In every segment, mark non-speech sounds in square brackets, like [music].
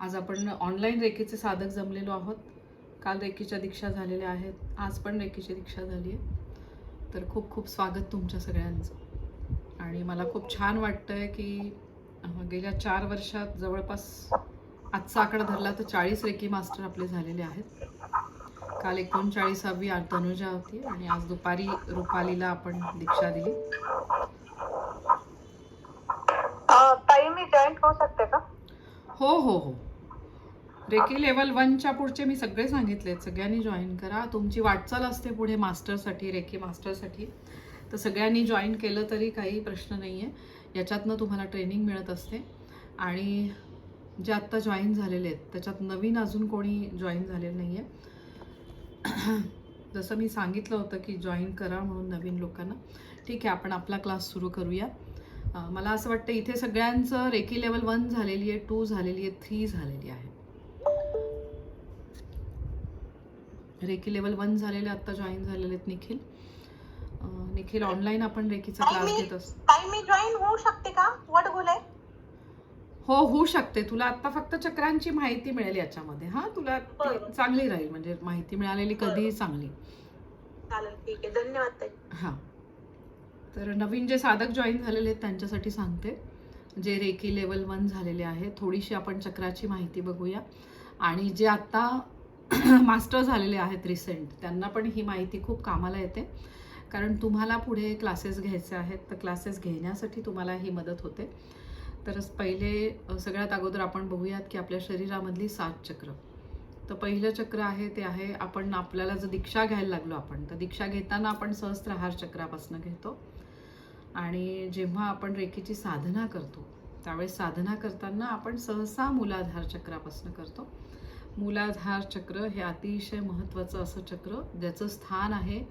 आज आपण ऑनलाईन रेकीचे साधक जमलेलो आहोत. काल रेकीच्या दीक्षा झालेल्या आहेत. आज पण रेकीची दीक्षा झाली आहे तर खूप खूप स्वागत तुमच्या सगळ्यांचं. आणि मला खूप छान वाटतंय की अं, गेल्या चार वर्षात जवळपास आजचा आकडा धरला तर चाळीस रेकी मास्टर आपले झालेले आहेत. काल एकोणचाळीसावी तनुजा होती आणि आज दुपारी रुपालीला आपण दीक्षा दिली. ताई मी जॉईंट होऊ शकते का? हो हो हो. रेकी लेवल वनच्या पुढचे मी सगळे सांगितलेत. सगळ्यांनी जॉईन करा. तुमची वाटचाल असते पुढे मास्टरसाठी रेकी मास्टरसाठी. तर सगळ्यांनी जॉईन केलं तरी काही प्रश्न नाही आहे याच्यातनं तुम्हाला ट्रेनिंग मिळत असते. आणि जे आत्ता जॉईन झालेले आहेत त्याच्यात नवीन अजून कोणी जॉईन झालेलं नाही आहे [clears throat] जसं मी सांगितलं होतं की जॉईन करा म्हणून नवीन लोकांना. ठीक आहे आपण आपला क्लास सुरू करूया. मला असं वाटतं इथे सगळ्यांचं रेकी लेवल वन झालेली आहे टू झालेली आहे थ्री झालेली आहे. रेकी लेवल वन झालेले आत्ता जॉईन झालेले आहेत निखिल. निखिल ऑनलाईन आपण रेकीचा क्लास घेत असतो. मी जॉईन होऊ शकते का? वट हो होऊ शकते. तुला आता फक्त चक्रांची माहिती मिळेल याच्यामध्ये. हा तुला. चांगली राहील. म्हणजे माहिती मिळालेली कधीही. चांगली. चालेल ठीक आहे. धन्यवाद हां. तर नवीन जे साधक जॉईन झालेले आहेत त्यांच्यासाठी सांगते. जे रेकी लेवल वन झालेले आहे थोडीशी आपण चक्राची माहिती बघूया. आणि जे आत्ता [clears throat] मास्टर झालेले आहेत रिसेंट त्यांना पण ही माहिती खूप कामाला येते. कारण तुम्हाला पुढे क्लासेस घ्यायचे आहेत तर क्लासेस घेण्यासाठी तुम्हाला ही मदत होते. तर पहिले सगळ्यात अगोदर आपण बघूयात की आपल्या शरीरामधली सात चक्र. तर पहिलं चक्र आहे ते आहे आपण आपल्याला जर दीक्षा घ्यायला लागलो आपण तर दीक्षा घेताना आपण सहस्त्रहार चक्रापासून घेतो. आणि जेव्हा आपण रेखीची साधना करतो त्यावेळेस साधना करताना आपण सहसा मूलाधार चक्रापासून करतो. मूलाधार चक्र हे अतिशय महत्त्वाचं असं चक्र ज्याचं स्थान आहे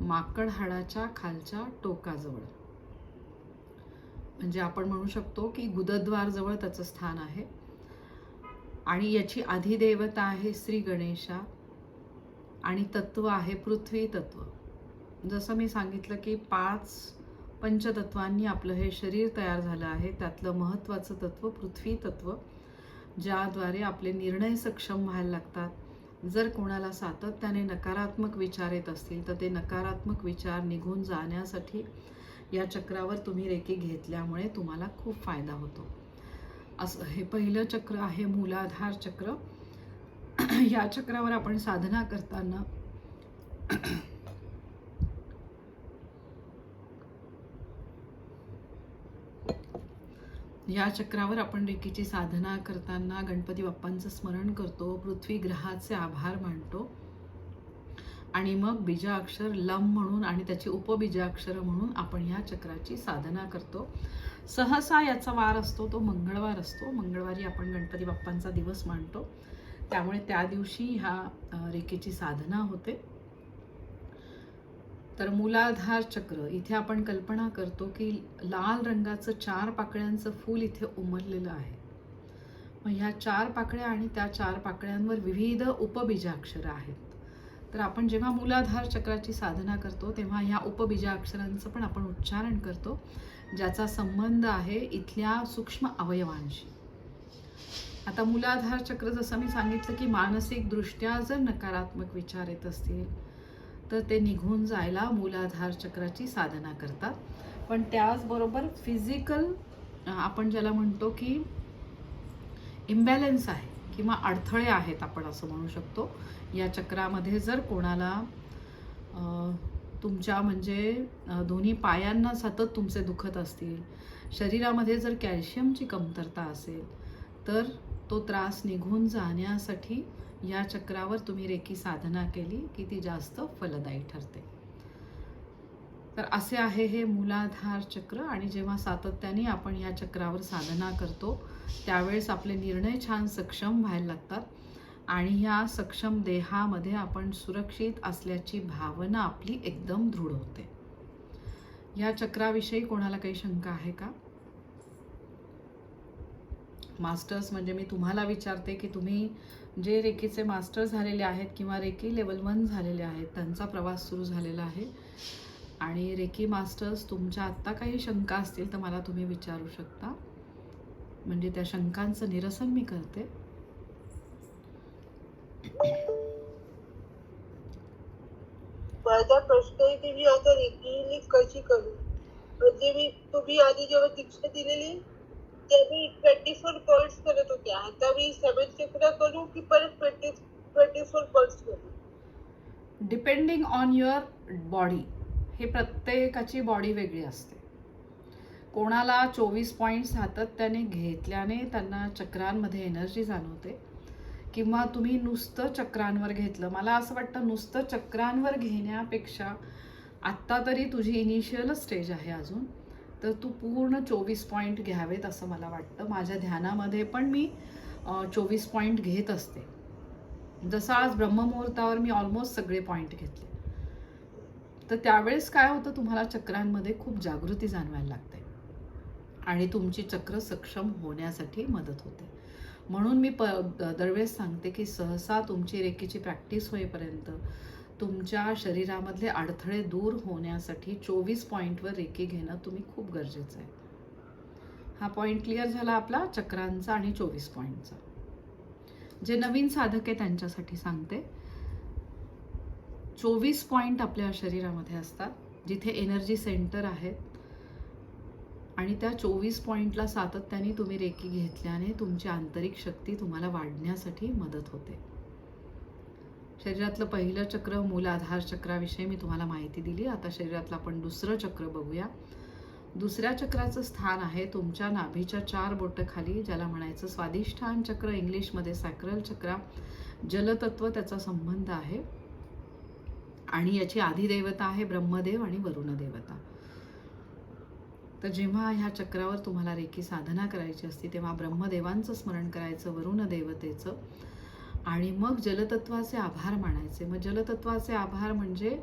माकड हाडाच्या खालच्या टोकाजवळ. म्हणजे आपण म्हणू शकतो की गुदद्वारजवळ त्याचं स्थान आहे. आणि याची अधिदेवता आहे श्री गणेशा आणि तत्व आहे पृथ्वी तत्व. जसं मी सांगितलं की पाच पंचतत्वांनी आपलं हे शरीर तयार झालं आहे त्यातलं महत्त्वाचं तत्व पृथ्वी तत्व. ज्याद्वारे आपले निर्णय सक्षम व्हायला लागतात. जर कोणाला सातत्याने नकारात्मक विचार येत असतील तर ते नकारात्मक विचार निघून जाण्यासाठी या चक्रावर तुम्ही रेकी घेतल्यामुळे तुम्हाला खूप फायदा होतो. असं हे पहिलं चक्र आहे मूलाधार चक्र. या चक्रावर आपण साधना करताना या चक्रावर आपण रेखीची साधना करताना गणपती बाप्पांचं स्मरण करतो पृथ्वी ग्रहाचे आभार मानतो. आणि मग बीजाक्षर लम म्हणून आणि त्याची उपबीजाक्षर म्हणून आपण ह्या चक्राची साधना करतो. सहसा याचा वार असतो तो मंगळवार असतो. मंगळवारी आपण गणपती बाप्पांचा दिवस मानतो. त्यामुळे त्या दिवशी ह्या रेखेची साधना होते. तर मूलाधार चक्र इथे आपण कल्पना करतो की लाल रंगाचं चार पाकळ्यांचं फूल इथे उमललेलं आहे. मग ह्या चार पाकळ्या आणि त्या चार पाकळ्यांवर विविध उपबीजाक्षरं आहेत. तर आपण जेव्हा मूलाधार चक्राची साधना करतो तेव्हा ह्या उपबीजाक्षरांचं पण आपण उच्चारण करतो ज्याचा संबंध आहे इथल्या सूक्ष्म अवयवांशी. आता मूलाधार चक्र जसं मी सांगितलं की मानसिकदृष्ट्या जर नकारात्मक विचार येत असतील तर ते निघून जायला मूलाधार चक्राची साधना करतात. पण त्याचबरोबर फिजिकल आपण ज्याला म्हणतो की इम्बॅलन्स आहे किंवा अडथळे आहेत आपण असं म्हणू शकतो. या चक्रामध्ये जर कोणाला तुमच्या म्हणजे दोन्ही पायांना सतत तुमचे दुखत असतील शरीरामध्ये जर कॅल्शियमची कमतरता असेल तर तो त्रास निघून जाण्यासाठी या चक्रावर तुम्ही रेकी साधना केली की ती जास्त फलदायी ठरते. तर असे आहे हे मूलाधार चक्र आणि जेव्हा सातत्याने आपण या चक्रावर साधना करतो त्यावेळेस आपले निर्णय छान सक्षम व्हायला लागतात आणि ह्या सक्षम देहामध्ये आपण सुरक्षित असल्याची भावना आपली एकदम दृढ होते. या चक्राविषयी कोणाला काही शंका आहे का? मास्टर्स म्हणजे मी तुम्हाला विचारते की तुम्ही जे रेकीचे मास्टर झालेले आहेत किंवा रेकी लेवल वन झालेले आहेत त्यांचा प्रवास सुरू झालेला आहे. आणि रेकी मास्टर्स तुमच्या आत्ता काही शंका असतील तर मला तुम्ही विचारू शकता. म्हणजे त्या शंकांचं निरसन मी करते. माझा प्रश्न आहे की मी आता रेकी कशी करू? म्हणजे मी तुम्ही आधी जेव्हा दीक्षा दिलेली त्यावेळी ट्वेंटी फोर पॉईंट्स करत होते आता मी सेवन चक्र करू की परत ट्वेंटी ट्वेंटी फोर पॉईंट्स करू? डिपेंडिंग ऑन युअर बॉडी हे प्रत्येकाची बॉडी वेगळी असते. कोणाला चोवीस पॉईंट सातत्याने घेतल्याने त्यांना चक्रांमध्ये एनर्जी जाणवते. किंवा तुम्ही नुसतं चक्रांवर घेतलं. मला असं वाटतं नुसतं चक्रांवर घेण्यापेक्षा आत्ता तरी तुझी इनिशियल स्टेज आहे अजून. तर तू पूर्ण चोवीस पॉईंट घ्यावेत असं मला वाटतं. माझ्या ध्यानामध्ये पण मी चोवीस पॉईंट घेत असते. जसं आज ब्रह्ममुहूर्तावर मी ऑलमोस्ट सगळे पॉईंट घेतले. तर त्यावेळेस काय होतं तुम्हाला चक्रांमध्ये खूप जागृती जाणवायला लागते. आणि तुमची चक्र सक्षम होण्यासाठी मदत होते. म्हणून मी प दरवेळेस सांगते की सहसा तुमची रेकीची प्रॅक्टिस होईपर्यंत तुमच्या शरीरामधले अडथळे दूर होण्यासाठी चोवीस पॉईंटवर रेकी घेणं तुम्ही खूप गरजेचं आहे. हा पॉईंट क्लिअर झाला आपला चक्रांचा आणि चोवीस पॉईंटचा जे नवीन साधक आहे त्यांच्यासाठी सांगते. चोवीस पॉईंट आपल्या शरीरामध्ये असतात जिथे एनर्जी सेंटर आहेत आणि त्या चोवीस पॉईंटला सातत्याने तुम्ही रेकी घेतल्याने तुमची आंतरिक शक्ती तुम्हाला वाढण्यासाठी मदत होते. शरीरातलं पहिलं चक्र मूलाधार चक्राविषयी मी तुम्हाला माहिती दिली. आता शरीरातलं आपण दुसरं चक्र बघूया. दुसऱ्या चक्राचं स्थान आहे तुमच्या नाभीच्या चार बोटं खाली ज्याला म्हणायचं स्वादिष्ठान चक्र. इंग्लिशमध्ये सॅक्रल चक्रा. जलतत्व त्याचा संबंध आहे. आणि याची आधिदेवता आहे ब्रह्मदेव आणि वरुण देवता तर जेव्हा ह्या चक्रावर तुम्हाला रेखी साधना करायची असते तेव्हा ब्रह्मदेवांचं स्मरण करायचं वरुण देवतेचं आणि मग जलतत्वाचे आभार मानायचे. मग जलतत्वाचे आभार म्हणजे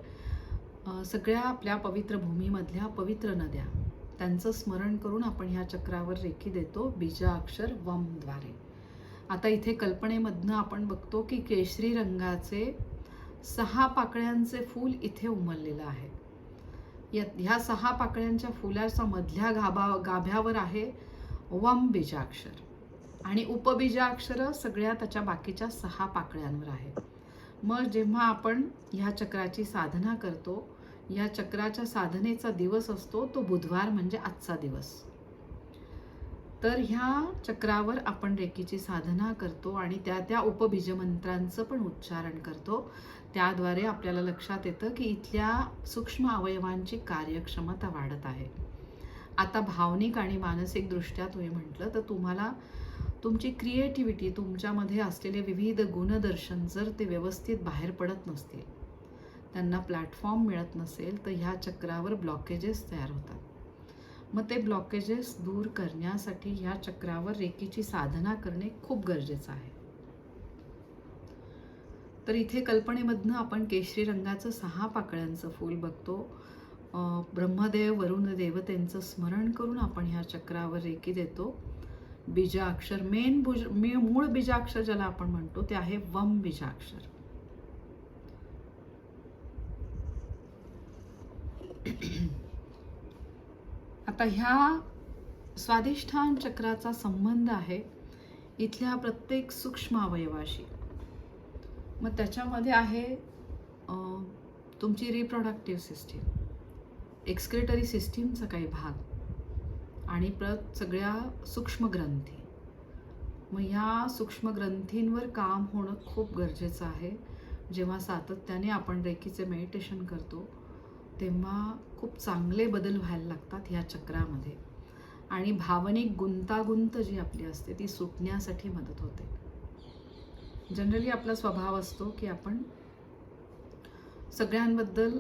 सगळ्या आपल्या पवित्र भूमीमधल्या पवित्र नद्या. त्यांचं स्मरण करून आपण ह्या चक्रावर रेखी देतो बीजा अक्षर वमद्वारे आता इथे कल्पनेमधनं आपण बघतो की केशरी रंगाचे सहा पाकळ्यांचे फूल इथे उमललेलं आहे. या ह्या सहा पाकळ्यांच्या फुलाच्या मधल्या गाभा गाभ्यावर आहे वम बीजाक्षर. आणि उपबीजाक्षर सगळ्या त्याच्या बाकीच्या सहा पाकळ्यांवर आहेत. मग जेव्हा आपण ह्या चक्राची साधना करतो या चक्राच्या साधनेचा दिवस असतो तो बुधवार म्हणजे आजचा दिवस. तर ह्या चक्रावर आपण रेकीची साधना करतो आणि त्या त्या उपबीजमंत्रांचं पण उच्चारण करतो. त्याद्वारे आपल्याला लक्षात येतं की इथल्या सूक्ष्म अवयवांची कार्यक्षमता वाढत आहे. आता भावनिक आणि मानसिक दृष्ट्या तुम्ही म्हटलं तर तुम्हाला तुमची क्रिएटिव्हिटी तुमच्यामध्ये असलेले विविध गुणदर्शन जर ते व्यवस्थित बाहेर पडत नसतील त्यांना प्लॅटफॉर्म मिळत नसेल तर ह्या चक्रावर ब्लॉकेजेस तयार होतात. मग ते ब्लॉकेजेस दूर करण्यासाठी ह्या चक्रावर रेकीची साधना करणे खूप गरजेचं आहे. तर इथे कल्पनेमधनं आपण केशरी रंगाचं सहा पाकळ्यांचं फूल बघतो. ब्रह्मदेव वरुण देवतेंचं स्मरण करून आपण ह्या चक्रावर रेकी देतो. बीजाक्षर. मेन बुज मे मूळ बीजाक्षर ज्याला आपण म्हणतो ते आहे वम बीजाक्षर. आता ह्या स्वादिष्ठान चक्राचा संबंध आहे इथल्या प्रत्येक सूक्ष्म अवयवाशी. मग त्याच्यामध्ये आहे तुमची रिप्रोडक्टिव्ह सिस्टीम एक्सक्रेटरी सिस्टीमचा काही भाग. आणि परत सगळ्या सूक्ष्म ग्रंथी मग ह्या सूक्ष्म ग्रंथींवर काम होणं खूप गरजेचं आहे. जेव्हा सातत्याने आपण रेखीचे मेडिटेशन करतो तेव्हा खूप चांगले बदल व्हायला लागतात ह्या चक्रामध्ये. आणि भावनिक गुंतागुंत जी आपली असते ती सुटण्यासाठी मदत होते. जनरली आपला स्वभाव असतो की आपण सगळ्यांबद्दल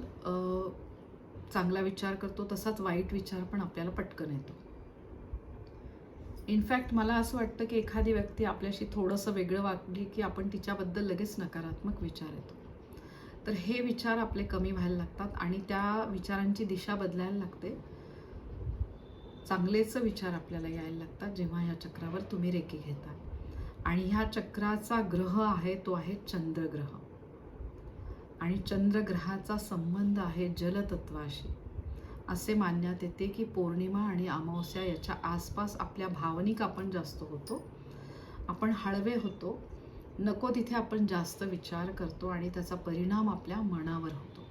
चांगला विचार करतो तसाच वाईट विचार पण आपल्याला पटकन येतो. इनफॅक्ट मला असं वाटतं की एखादी व्यक्ती आपल्याशी थोडंसं वेगळं वागली की आपण तिच्याबद्दल लगेच नकारात्मक विचार येतो. तर हे विचार आपले कमी व्हायला लागतात आणि त्या विचारांची दिशा बदलायला लागते. चांगलेच विचार आपल्याला यायला लागतात जेव्हा या चक्रावर तुम्ही रेकी घेता. आणि ह्या चक्राचा ग्रह आहे तो आहे चंद्रग्रह. आणि चंद्रग्रहाचा संबंध आहे जलतत्वाशी. असे मानण्यात येते की पौर्णिमा आणि अमावस्या याच्या आसपास आपल्या भावनिक आपण जास्त होतो. आपण हळवे होतो. नको तिथे आपण जास्त विचार करतो आणि त्याचा परिणाम आपल्या मनावर होतो.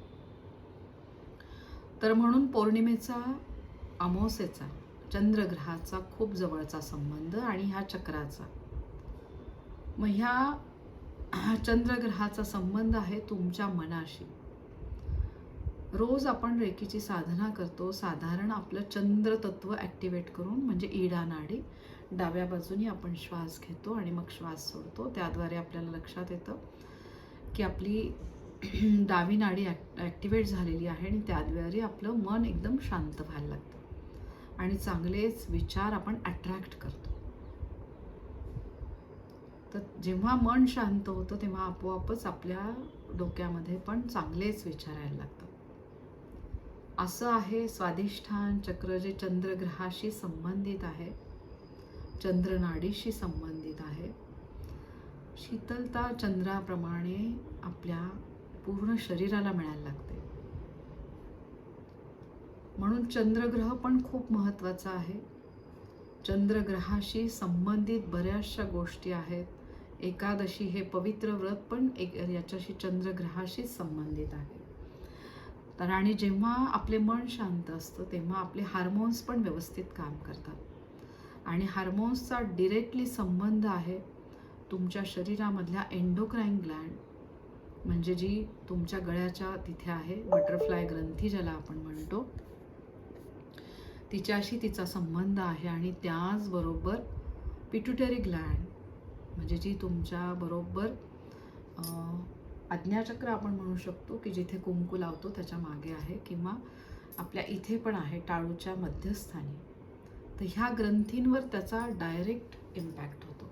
तर म्हणून पौर्णिमेचा अमावस्येचा चंद्रग्रहाचा खूप जवळचा संबंध आणि ह्या चक्राचा. मग ह्या चंद्रग्रहाचा संबंध आहे तुमच्या मनाशी. रोज आपण रेखीची साधना करतो साधारण आपलं चंद्र तत्व ॲक्टिवेट करून म्हणजे इडा नाडी डाव्या बाजूनी आपण श्वास घेतो आणि मग श्वास सोडतो. त्याद्वारे आपल्याला लक्षात येतं की आपली [clears throat] डावी नाडी ॲक् ॲक्टिवेट झालेली आहे आणि त्याद्वारे आपलं मन एकदम शांत व्हायला लागतं. आणि चांगलेच विचार आपण अट्रॅक्ट करतो. तर जेव्हा मन शांत होतं तेव्हा आपोआपच आपल्या डोक्यामध्ये पण चांगलेच विचार यायला लागतात. असं आहे स्वाधिष्ठान चक्र जे चंद्रग्रहाशी संबंधित आहे चंद्रनाडीशी संबंधित आहे. शीतलता चंद्राप्रमाणे आपल्या पूर्ण शरीराला मिळायला लागते. म्हणून चंद्रग्रह पण खूप महत्त्वाचा आहे. चंद्रग्रहाशी संबंधित बऱ्याचशा गोष्टी आहेत. एकादशी हे पवित्र व्रत पण एक याच्याशी चंद्रग्रहाशी संबंधित आहे. तर आणि जेव्हा आपले मन शांत असतं तेव्हा आपले हार्मोन्स पण व्यवस्थित काम करतात. आणि हार्मोन्सचा डिरेक्टली संबंध आहे तुमच्या शरीरामधल्या एन्डोक्राईन ग्लँड म्हणजे जी तुमच्या गळ्याच्या तिथे आहे बटरफ्लाय ग्रंथी ज्याला आपण म्हणतो. तिच्याशी तिचा संबंध आहे आणि त्याचबरोबर पिट्युटरी ग्लँड म्हणजे जी तुमच्याबरोबर आज्ञाचक्र आपण म्हणू शकतो की जिथे कुंकू लावतो त्याच्यामागे आहे किंवा आपल्या इथे पण आहे टाळूच्या मध्यस्थानी. तर ह्या ग्रंथींवर त्याचा डायरेक्ट इम्पॅक्ट होतो.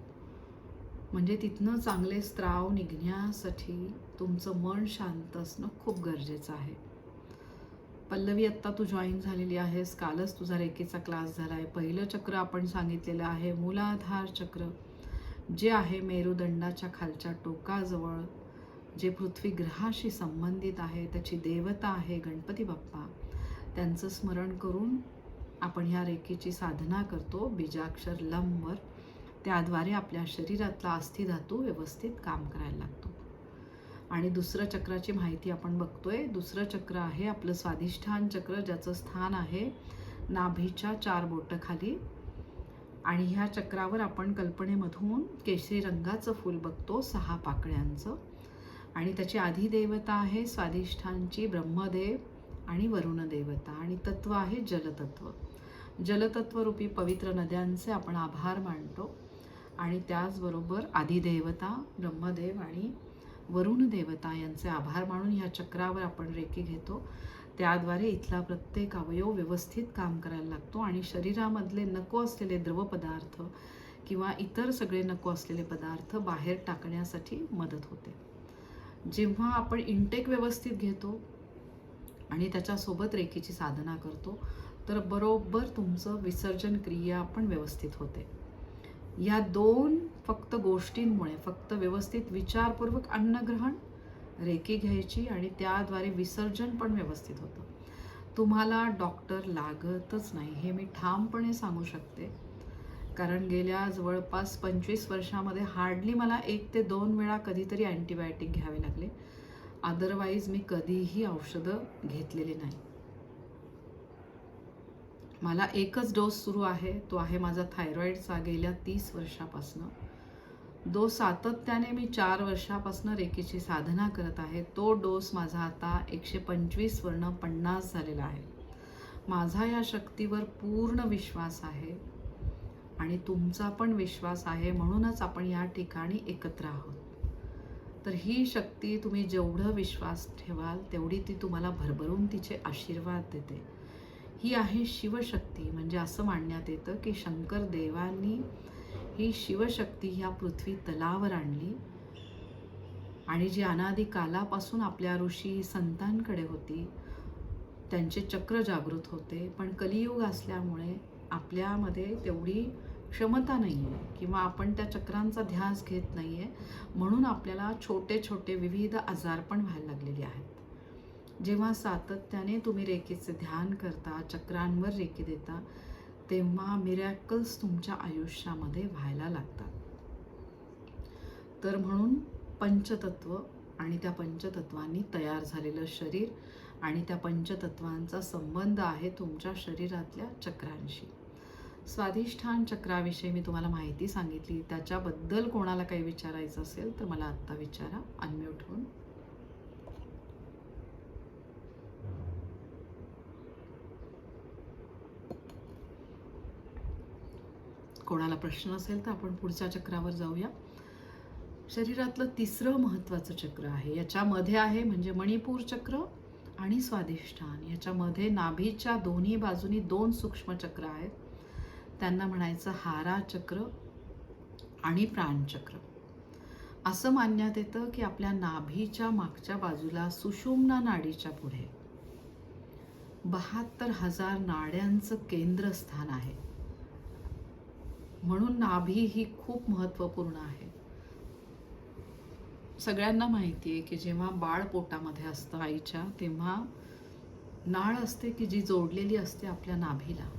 म्हणजे तिथनं चांगले स्त्राव निघण्यासाठी तुमचं मन शांत असणं खूप गरजेचं आहे. पल्लवी आत्ता तू जॉईन झालेली आहेस कालच तुझा रेकीचा क्लास झाला आहे पहिलं चक्र आपण सांगितलेलं आहे मूलाधार चक्र जे आहे मेरुदंडाच्या खालच्या टोकाजवळ जे पृथ्वी ग्रहाशी संबंधित आहे त्याची देवता आहे गणपती बाप्पा त्यांचं स्मरण करून आपण ह्या रेखेची साधना करतो. बीजाक्षर लंबवर त्याद्वारे आपल्या शरीरातला अस्थिधातू व्यवस्थित काम करायला लागतो. आणि दुसरं चक्राची माहिती आपण बघतोय. दुसरं चक्र आहे आपलं स्वाधिष्ठान चक्र ज्याचं स्थान आहे नाभीच्या चार बोटखाली. आणि ह्या चक्रावर आपण कल्पनेमधून केशरी रंगाचं फूल बघतो सहा पाकळ्यांचं. आणि त्याची आधिदेवता आहे स्वाधिष्ठानची ब्रह्मदेव आणि वरुण देवता आणि तत्व आहे जलतत्व. जलतत्वरूपी पवित्र नद्यांचे आपण आभार मानतो. आणि त्याचबरोबर आदिदेवता ब्रह्मदेव आणि वरुण देवता यांचे आभार मानून ह्या चक्रावर आपण रेखी घेतो. त्याद्वारे इथला प्रत्येक अवयव व्यवस्थित काम करायला लागतो. आणि शरीरामधले नको असलेले द्रवपदार्थ किंवा इतर सगळे नको असलेले पदार्थ बाहेर टाकण्यासाठी मदत होते. जेव्हा आपण इंटेक व्यवस्थित घेतो आणि त्याच्यासोबत रेखीची साधना करतो तर बरोबर तुमचं विसर्जन क्रिया पण व्यवस्थित होते. या दोन फक्त गोष्टींमुळे फक्त व्यवस्थित विचारपूर्वक अन्नग्रहण रेखी घ्यायची आणि त्याद्वारे विसर्जन पण व्यवस्थित होतं. तुम्हाला डॉक्टर लागतच नाही हे मी ठामपणे सांगू शकते. कारण गेल्या जवळपास पंचवीस वर्षामध्ये हार्डली मला एक ते दोन वेळा कधीतरी अँटीबायोटिक घ्यावे लागले. अदरवाईज मी कधीही औषधं घेतलेली नाही. मला एकच डोस सुरू आहे. तो आहे माझा थायरॉईडचा गेल्या तीस वर्षापासनं. दो सातत्याने मी चार वर्षापासनं रेकीची साधना करत आहे. तो डोस माझा आता एकशे पंचवीसवरनं पन्नास झालेला आहे. माझा या शक्तीवर पूर्ण विश्वास आहे. आणि तुमचा पण विश्वास आहे म्हणूनच आपण या ठिकाणी एकत्र आहोत. तर ही शक्ती तुम्ही जेवढं विश्वास ठेवाल तेवढी ती तुम्हाला भरभरून तिचे आशीर्वाद देते. ही आहे शिवशक्ती म्हणजे असं मानण्यात येतं की शंकर देवांनी ही शिवशक्ती ह्या पृथ्वी तलावर आणली. आणि जी अनादी कालापासून आपल्या ऋषी संतांकडे होती त्यांचे चक्र जागृत होते. पण कलियुग असल्यामुळे आपल्यामध्ये तेवढी क्षमता नाही आहे किंवा आपण त्या चक्रांचा ध्यास घेत नाही आहे म्हणून आपल्याला छोटे छोटे विविध आजार पण व्हायला लागलेले आहेत. जेव्हा सातत्याने तुम्ही रेखेचे ध्यान करता चक्रांवर रेखी देता तेव्हा मिरॅकल्स तुमच्या आयुष्यामध्ये व्हायला लागतात. तर म्हणून पंचतत्व आणि त्या पंचतत्वांनी तयार झालेलं शरीर आणि त्या पंचतत्वांचा संबंध आहे तुमच्या शरीरातल्या चक्रांशी. स्वाधिष्ठान चक्राविषयी मी तुम्हाला माहिती सांगितली. त्याच्याबद्दल कोणाला काही विचारायचं असेल तर मला आत्ता विचारा. अनम्यूट होऊन. कोणाला प्रश्न असेल तर आपण पुढच्या चक्रावर जाऊया. शरीरातलं तिसरं महत्त्वाचं चक्र आहे. याच्यामध्ये आहे म्हणजे मणिपूर चक्र आणि स्वाधिष्ठान. याच्यामध्ये नाभीच्या दोन्ही बाजूनी दोन सूक्ष्म चक्र आहेत. त्यांना म्हणायचं हारा चक्र आणि प्राणचक्र असं मानण्यात येतं की आपल्या नाभीच्या मागच्या बाजूला सुषुम्ना नाडीच्या पुढे बहात्तर हजार नाड्यांचं केंद्रस्थान आहे. म्हणून नाभी ही खूप महत्त्वपूर्ण आहे. सगळ्यांना माहिती आहे की जेव्हा बाळ पोटामध्ये असतं आईच्या तेव्हा नाळ असते की जी जोडलेली असते आपल्या नाभीला.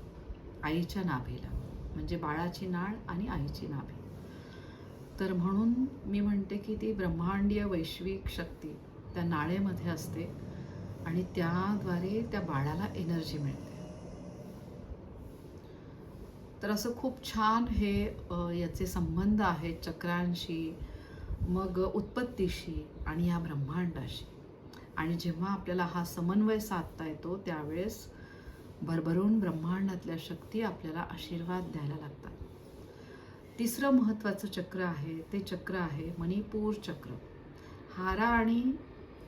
आईच्या नाभेला म्हणजे बाळाची नाळ आणि आईची नाभे. तर म्हणून मी म्हणते की ती ब्रह्मांडीय वैश्विक शक्ती त्या नाळेमध्ये असते आणि त्याद्वारे त्या बाळाला एनर्जी मिळते. तर असं खूप छान हे याचे संबंध आहेत चक्रांशी मग उत्पत्तीशी आणि या ब्रह्मांडाशी. आणि जेव्हा आपल्याला हा समन्वय साधता येतो त्यावेळेस भरभरून ब्रह्मांडातल्या शक्ती आपल्याला आशीर्वाद द्यायला लागतात. तिसरं महत्त्वाचं चक्र आहे ते चक्र आहे मणिपूर चक्र. हारा आणि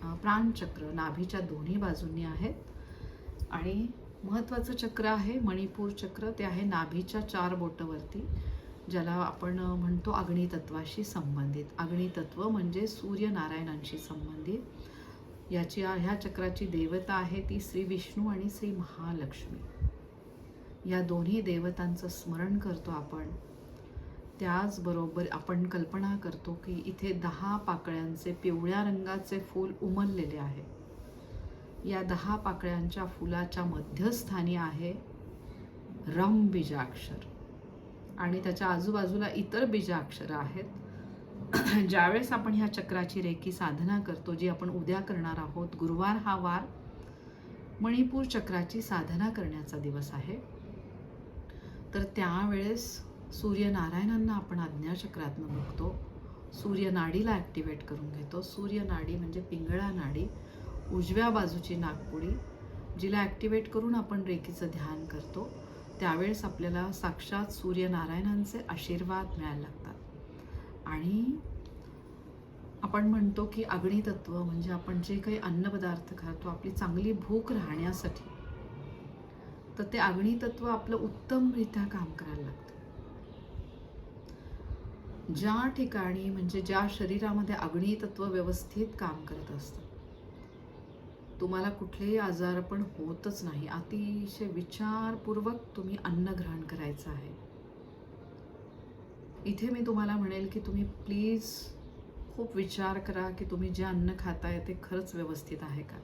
प्राणचक्र नाभीच्या दोन्ही बाजूंनी आहेत. आणि महत्त्वाचं चक्र आहे मणिपूर चक्र ते आहे नाभीच्या चार बोटवरती ज्याला आपण म्हणतो अग्नितत्वाशी संबंधित. अग्नितत्व म्हणजे सूर्यनारायणांशी संबंधित. याची ह्या चक्राची देवता आहे ती श्री विष्णू आणि श्री महालक्ष्मी. या दोन्ही देवतांचं स्मरण करतो आपण. त्याचबरोबर आपण कल्पना करतो की इथे दहा पाकळ्यांचे पिवळ्या रंगाचे फूल उमललेले आहे. या दहा पाकळ्यांच्या फुलाच्या मध्यस्थानी आहे रम बीजाक्षर. आणि त्याच्या आजूबाजूला इतर बीजाक्षरं आहेत. [coughs] ज्यावेळेस आपण ह्या चक्राची रेखी साधना करतो जी आपण उद्या करणार आहोत गुरुवार हा वार मणिपूर चक्राची साधना करण्याचा दिवस आहे. तर त्यावेळेस सूर्यनारायणांना आपण आज्ञाचक्रातनं बघतो. सूर्यनाडीला ॲक्टिवेट करून घेतो. सूर्यनाडी म्हणजे पिंगळा नाडी उजव्या बाजूची नागपुडी जिला ॲक्टिवेट करून आपण रेखीचं ध्यान करतो. त्यावेळेस आपल्याला साक्षात सूर्यनारायणांचे आशीर्वाद मिळायला लागतात. आणि आपण म्हणतो की अग्नितत्व म्हणजे आपण जे काही अन्नपदार्थ खातो आपली चांगली भूक राहण्यासाठी तर ते अग्नितत्व आपलं उत्तमरित्या काम करायला लागतं. ज्या ठिकाणी म्हणजे ज्या शरीरामध्ये अग्नितत्व व्यवस्थित काम करत असतं तुम्हाला कुठलेही आजार पण होतच नाही. अतिशय विचारपूर्वक तुम्ही अन्न ग्रहण करायचं आहे. इथे मी तुम्हाला म्हणेल की तुम्ही प्लीज खूप विचार करा की तुम्ही जे अन्न खाताय ते खरंच व्यवस्थित आहे का?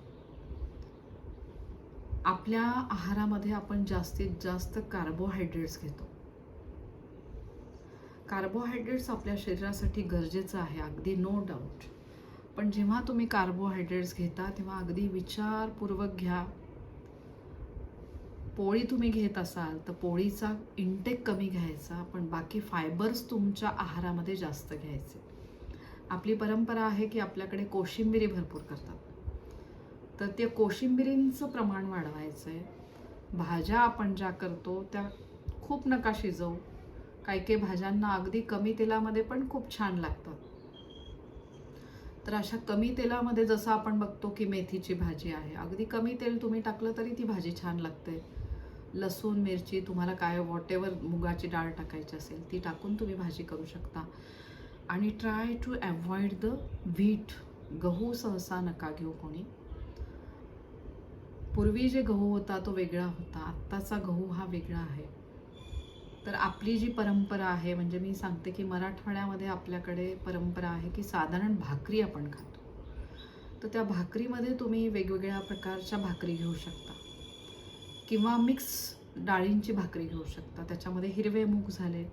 आपल्या आहारामध्ये आपण जास्तीत जास्त कार्बोहायड्रेट्स घेतो. कार्बोहायड्रेट्स आपल्या शरीरासाठी गरजेचं आहे अगदी नो डाऊट पण जेव्हा तुम्ही कार्बोहायड्रेट्स घेता तेव्हा अगदी विचारपूर्वक घ्या. पोळी तुम्ही घेत असाल तर पोळीचा इंटेक कमी घ्यायचा पण बाकी फायबर्स तुमच्या आहारामध्ये जास्त घ्यायचे. आपली परंपरा आहे की आपल्याकडे कोशिंबिरी भरपूर करतात. तर ते कोशिंबिरींचं प्रमाण वाढवायचं आहे भाज्या आपण ज्या करतो त्या खूप नका शिजवू. काही काही भाज्यांना अगदी कमी तेलामध्ये पण खूप छान लागतात. तर अशा कमी तेलामध्ये जसं आपण बघतो की मेथीची भाजी आहे अगदी कमी तेल तुम्ही टाकलं तरी ती भाजी छान लागते. लसूण मिरची तुम्हाला काय वॉटेवर मुगाची डाळ टाकायची असेल ती टाकून तुम्ही भाजी करू शकता. आणि try to avoid the wheat गहू सहसा नका घेऊ कोणी. पूर्वी जे गहू होता तो वेगळा होता. आत्ताचा गहू हा वेगळा आहे. तर आपली जी परंपरा आहे म्हणजे मी सांगते की मराठवाड्यामध्ये आपल्याकडे परंपरा आहे की साधारण भाकरी आपण खातो. तर त्या भाकरीमध्ये तुम्ही वेगवेगळ्या प्रकारच्या भाकरी घेऊ शकता. किंवा मिक्स डाळींची भाकरी घेऊ शकता. त्याच्यामध्ये हिरवे मूग झाले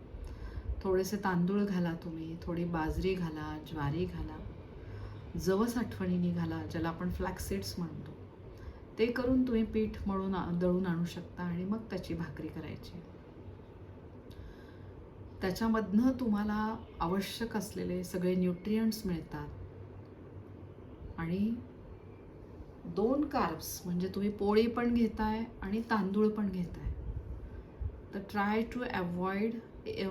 थोडेसे तांदूळ घाला तुम्ही थोडी बाजरी घाला ज्वारी घाला जवस आठवणीने घाला ज्याला आपण फ्लॅक्सीड्स म्हणतो. ते करून तुम्ही पीठ मळून आ- दळून आणू शकता आणि मग त्याची भाकरी करायची. त्याच्यामधनं तुम्हाला आवश्यक असलेले सगळे न्यूट्रियंट्स मिळतात. आणि दोन कार्ब्स म्हणजे तुम्ही पोळी पण घेताय आणि तांदूळ पण घेताय. तर ट्राय टू अवॉइड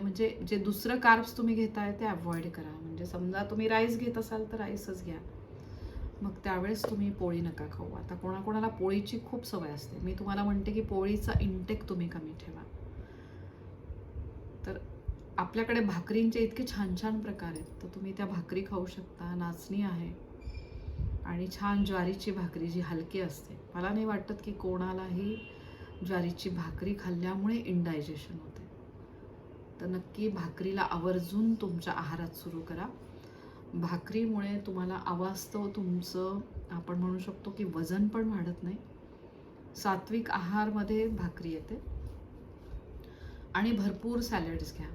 म्हणजे जे दुसरं कार्ब्स तुम्ही घेताय ते अवॉइड करा. म्हणजे समजा तुम्ही राईस घेत असाल तर राईसच घ्या. मग त्यावेळेस तुम्ही पोळी नका खाऊ. आता कोणाकोणाला पोळीची खूप सवय असते. मी तुम्हाला म्हणते की पोळीचा इंटेक तुम्ही कमी ठेवा. तर आपल्याकडे भाकरींचे इतके छान छान प्रकार आहेत. तर तुम्ही त्या भाकरी खाऊ शकता. नाचणी आहे. आणि छान ज्वारीची भाकरी जी हलकी असते मला नाही वाटत की कोणालाही ज्वारीची भाकरी खाल्ल्यामुळे इंडायजेशन होते. तर नक्की भाकरीला आवर्जून तुमच्या आहारात सुरू करा. भाकरीमुळे तुम्हाला अवास्तव तुमचं आपण म्हणू शकतो की वजन पण वाढत नाही. सात्विक आहारमध्ये भाकरी येते. आणि भरपूर सॅलड्स घ्या.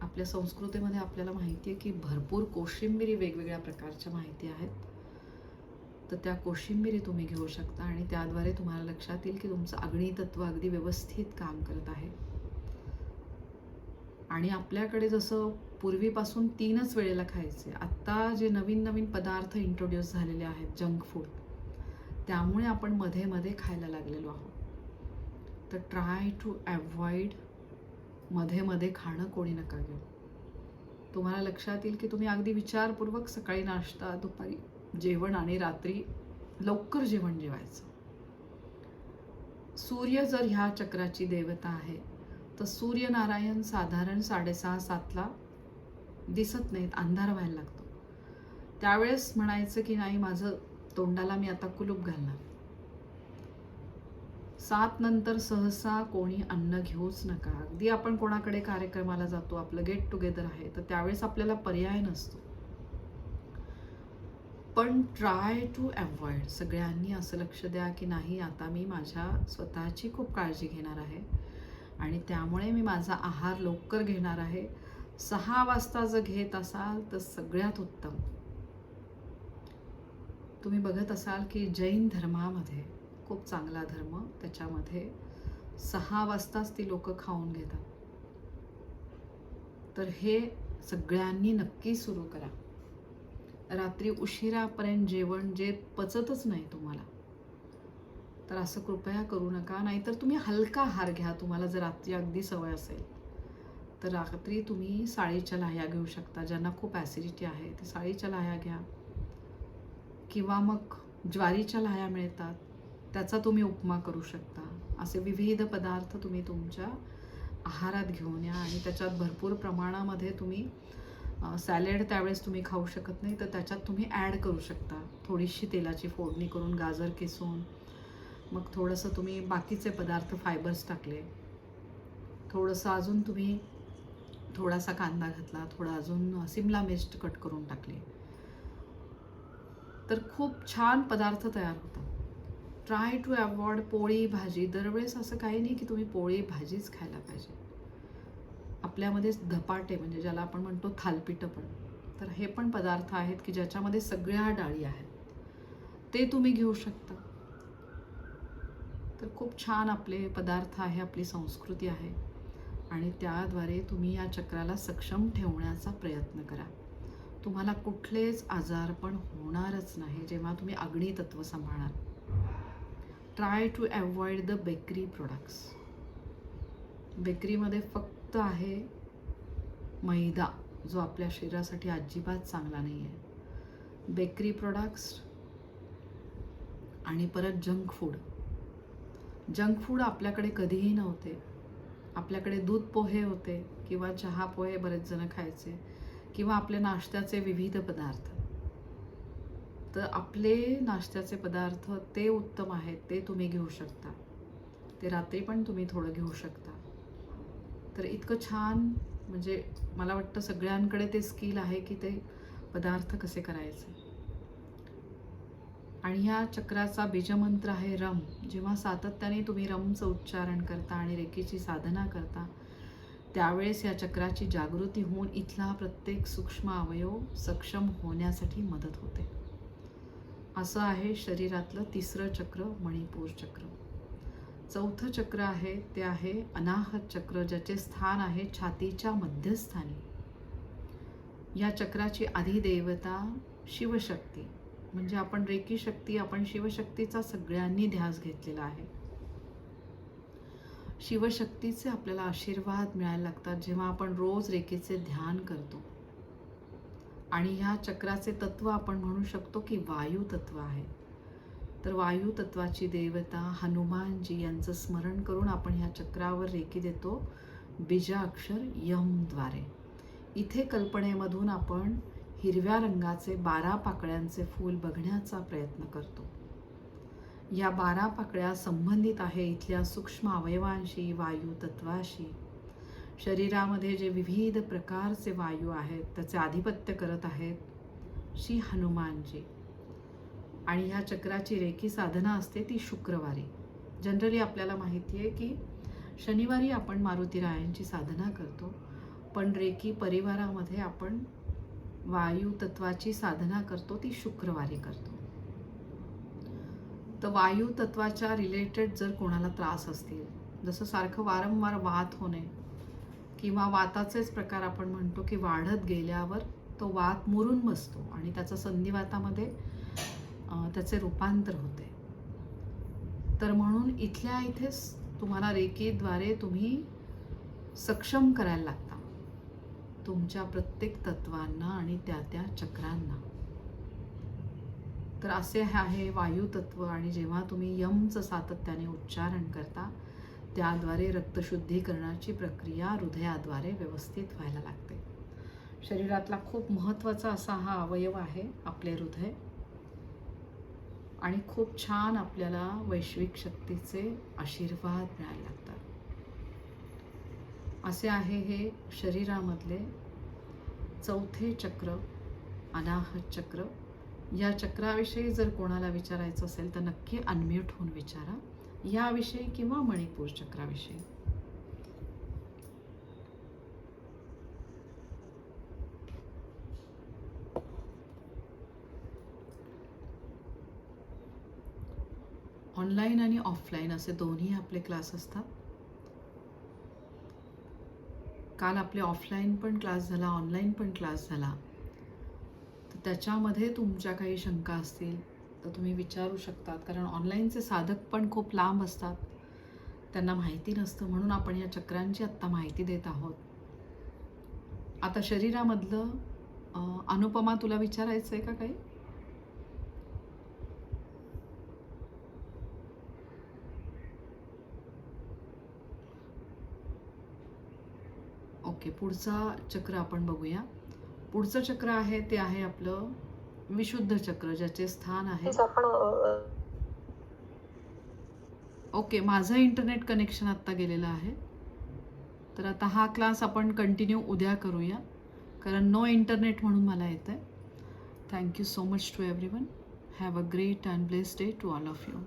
आपल्या संस्कृतीमध्ये आपल्याला माहिती आहे की भरपूर कोशिंबिरी वेगवेगळ्या प्रकारच्या माहिती आहेत. तर त्या कोशिंबिरी तुम्ही घेऊ शकता आणि त्याद्वारे तुम्हाला लक्षात येईल की तुमचं अग्नी तत्व अगदी व्यवस्थित काम करत आहे. आणि आपल्याकडे जसं पूर्वीपासून तीनच वेळेला खायचे आत्ता जे नवीन नवीन पदार्थ इंट्रोड्यूस झालेले आहेत जंक फूड त्यामुळे आपण मध्ये मध्ये खायला लागलेलो आहोत. तर ट्राय टू ॲव्हॉइडमध्ये मध्ये खाणं कोणी नका घेऊ. तुम्हाला लक्षात येईल की तुम्ही अगदी विचारपूर्वक सकाळी नाश्ता दुपारी जेवण आणि रात्री लवकर जेवण जेवायचं. सूर्य जर ह्या चक्राची देवता आहे तर सूर्यनारायण साधारण साडेसहा सातला दिसत नाहीत अंधार व्हायला लागतो. त्यावेळेस म्हणायचं की नाही माझं तोंडाला मी आता कुलूप घालणार. सात नंतर सहसा कोणी अन्न घेऊच नका. अगदी आपण कोणाकडे कार्यक्रमाला जातो आपलं गेट टुगेदर आहे तर त्यावेळेस आपल्याला पर्याय नसतो. पण ट्राय टू अवॉइड सगळ्यांनी असं लक्ष द्या की नाही आता मी माझ्या स्वतःची खूप काळजी घेणार आहे. आणि त्यामुळे मी माझा आहार लवकर घेणार आहे. सहा वाजता जर घेत असाल तर सगळ्यात उत्तम. तुम्ही बघत असाल की जैन धर्मामध्ये खूप चांगला धर्म त्याच्यामध्ये सहा वाजताच ती लोक खाऊन घेतात. तर हे सगळ्यांनी नक्की सुरू करा. रात्री उशिरापर्यंत जेवण जे पचतच नाही तुम्हाला. तर असं कृपया करू नका नाहीतर तुम्ही हलका आहार घ्या तुम्हाला जर रात्री अगदी सवय असेल. तर रात्री तुम्ही साळीच्या लाह्या घेऊ शकता ज्यांना खूप ॲसिडिटी आहे ते साळीच्या लाह्या घ्या. किंवा मग ज्वारीच्या लाह्या मिळतात त्याचा तुम्ही उपमा करू शकता. असे विविध पदार्थ तुम्ही तुमच्या आहारात घेऊन या आणि त्याच्यात भरपूर प्रमाणामध्ये तुम्ही सॅलेड त्यावेळेस तुम्ही खाऊ शकत नाही तर त्याच्यात तुम्ही ॲड करू शकता. थोडीशी तेलाची फोडणी करून गाजर किसून मग थोडंसं तुम्ही बाकीचे पदार्थ फायबर्स टाकले. थोडंसं अजून तुम्ही थोडासा कांदा घातला थोडा अजून सिमला मिर्च कट करून टाकली. तर खूप छान पदार्थ तयार होतात ट्राय टू अवॉइड पोळी भाजी. दरवेळेस असं काही नाही की तुम्ही पोळी भाजीच खायला पाहिजे. आपल्यामध्ये धपाटे म्हणजे ज्याला आपण म्हणतो थालपिठं पण. तर हे पण पदार्थ आहेत की ज्याच्यामध्ये सगळ्या डाळी आहेत. ते तुम्ही घेऊ शकता. तर खूप छान आपले पदार्थ आहे आपली संस्कृती आहे. आणि त्याद्वारे तुम्ही या चक्राला सक्षम ठेवण्याचा प्रयत्न करा. तुम्हाला कुठलेच आजार पण होणारच नाही जेव्हा तुम्ही अग्नितत्व सांभाळाल try to avoid the bakery products बेकरीमध्ये फक्त आहे मैदा जो आपल्या शरीरासाठी अजिबात चांगला नाही आहे. बेकरी प्रोडक्ट्स आणि परत जंक फूड जंक फूड आपल्याकडे कधीही नव्हते. आपल्याकडे दूध पोहे होते किंवा चहा पोहे बरेच जण खायचे किंवा आपल्या नाश्त्याचे विविध पदार्थ. तर आपले नाश्त्याचे पदार्थ ते उत्तम आहेत ते तुम्ही घेऊ शकता. ते रात्री पण तुम्ही थोडं घेऊ शकता. तर इतकं छान म्हणजे मला वाटतं सगळ्यांकडे ते स्किल आहे की ते पदार्थ कसे करायचे. आणि ह्या चक्राचा बीजमंत्र आहे रम. जेव्हा सातत्याने तुम्ही रमचं उच्चारण करता आणि रेखीची साधना करता त्यावेळेस या चक्राची जागृती होऊन इथला प्रत्येक सूक्ष्म अवयव सक्षम होण्यासाठी मदत होते. असं आहे शरीरातलं तिसरं चक्र मणिपूर चक्र. चौथं चक्र आहे ते आहे अनाहत चक्र ज्याचे स्थान आहे छातीच्या मध्यस्थानी. या चक्राची अधिदेवता शिवशक्ती म्हणजे आपण रेकी शक्ती आपण शिवशक्तीचा सगळ्यांनी ध्यास घेतलेला आहे. शिवशक्तीचे आपल्याला आशीर्वाद मिळायला लागतात जेव्हा आपण रोज रेखेचे ध्यान करतो. आणि ह्या चक्राचे तत्व आपण म्हणू शकतो की वायू तत्व आहे. तर वायू तत्वाची देवता हनुमानजी यांचं स्मरण करून आपण ह्या चक्रावर रेखी देतो. बीजाक्षर यमद्वारे इथे कल्पनेमधून आपण हिरव्या रंगाचे बारा पाकळ्यांचे फूल बघण्याचा प्रयत्न करतो. या बारा पाकळ्या संबंधित आहे इथल्या सूक्ष्म अवयवांशी वायू तत्वाशी शरीरामध्ये जे विविध प्रकारचे वायू आहेत त्याचे आधिपत्य करत आहेत श्री हनुमानजी. आणि ह्या चक्राची रेखी साधना असते ती शुक्रवारी. जनरली आपल्याला माहिती आहे की शनिवारी आपण मारुतीरायांची साधना करतो पण रेकी परिवारामध्ये आपण वायू तत्वाची साधना करतो ती शुक्रवारी करतो. तर वायू तत्वाच्या रिलेटेड जर कोणाला त्रास असतील जसं सारखं वारंवार वात होणे किंवा वाताचेच प्रकार आपण म्हणतो की वाढत गेल्यावर तो वात मुरून बसतो आणि त्याचा संधिवातामध्ये अं, त्याचे रूपांतर होते. तर म्हणून इथल्या इथेच तुम्हाला रेकीद्वारे तुम्ही सक्षम करायला लागता. तुमच्या प्रत्येक तत्वांना आणि त्या त्या चक्रांना. तर असे हे आहे वायुतत्व आणि जेव्हा तुम्ही यमचं सातत्याने उच्चारण करता त्याद्वारे रक्तशुद्धीकरणाची प्रक्रिया हृदयाद्वारे व्यवस्थित व्हायला लागते. शरीरातला खूप महत्त्वाचा असा हा अवयव आहे आपले हृदय. आणि खूप छान आपल्याला वैश्विक शक्तीचे आशीर्वाद मिळायला लागतात. असे आहे हे शरीरामधले चौथे चक्र अनाहत चक्र. या चक्राविषयी जर कोणाला विचारायचं असेल तर नक्की अनम्यूट होऊन विचारा. याविषयी किंवा मणिपूर चक्राविषयी. ऑनलाईन आणि ऑफलाईन असे दोन्ही आपले क्लास असतात. काल आपले ऑफलाईन पण क्लास झाला ऑनलाईन पण क्लास झाला. तर त्याच्यामध्ये तुमच्या काही शंका असतील तर तुम्ही विचारू शकतात. कारण ऑनलाईनचे साधक पण खूप लांब असतात. त्यांना माहिती नसतं म्हणून आपण या चक्रांची आत्ता माहिती देत आहोत. आता शरीरामधलं अनुपमा तुला विचारायचं आहे का काही? ओके पुढचा चक्र आपण बघूया. पुढचं चक्र आहे ते आहे आपलं विशुद्ध चक्र ज्याचे स्थान आहे. ओके माझं इंटरनेट कनेक्शन आत्ता गेलेलं आहे. तर आता हा क्लास आपण कंटिन्यू उद्या करूया. कारण नो इंटरनेट म्हणून मला येतं आहे thank you so much to everyone have a great and bless day to all of you